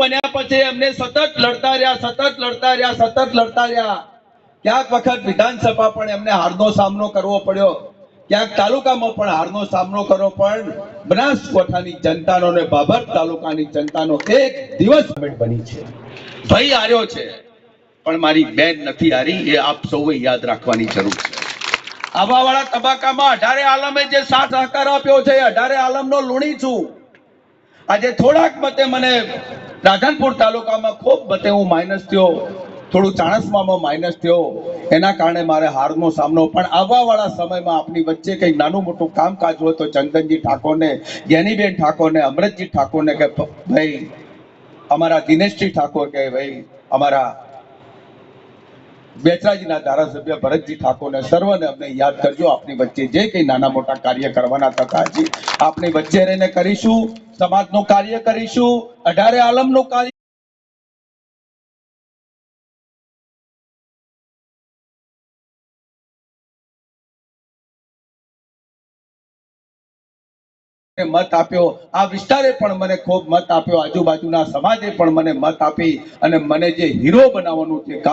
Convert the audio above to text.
બન્યા પછી એમને સતત લડતા રહ્યા સતત લડતા રહ્યા સતત લડતા રહ્યા ક્યાંક વખત વિધાનસભા પણ એમને હારનો સામનો કરવો પડ્યો. ક્યાંક તાલુકામાં પણ હારનો સામનો કરવો પણ બનાસકોઠાની જનતાનો ને બાબર તાલુકાની જનતાનો એક દિવસ બની છે. ભાઈ હાર્યો છે. પણ મારી બેન નથી હારી, એ આપ સૌએ યાદ રાખવાની જરૂર છે. આવા વાળા તબક્કામાં અઢારે આલમે જે સાથ સહકાર આપ્યો છે અઢારે આલમનો લુણી છું. આજે થોડાક મતે મને રાધનપુર તાલુકામાં ખૂબ બધે હું માઇનસ થયો. થોડું ચાણસમામાં માઇનસ થયો. એના કારણે મારે હારનો સામનો. પણ આવવાવાળા સમયમાં આપની વચ્ચે કંઈક નાનું મોટું કામકાજ હોય તો ચંદનજી ઠાકોરને, જ્ઞાનીબેન ઠાકોરને અમૃતજી ઠાકોરને કે ભાઈ, અમારા દિનેશજી ઠાકોર કે, ભાઈ, અમારા બેચરાજીના ધારાસભ્ય ભરતજી ઠાકોરને સર્વને અમને યાદ કરજો. આપની વચ્ચે જે કંઈ નાના મોટા કાર્ય કરવાના થતા છે, આપની વચ્ચે રહીને કરીશું, સમાજનું કાર્ય કરીશું, અઢારે આલમનું કાર્ય મત આપ્યો. આ વિસ્તારે પણ મને ખૂબ મત આપ્યો. આજુબાજુના સમાજે પણ મને મત આપી અને મને જે હીરો બનાવવાનું છે કામ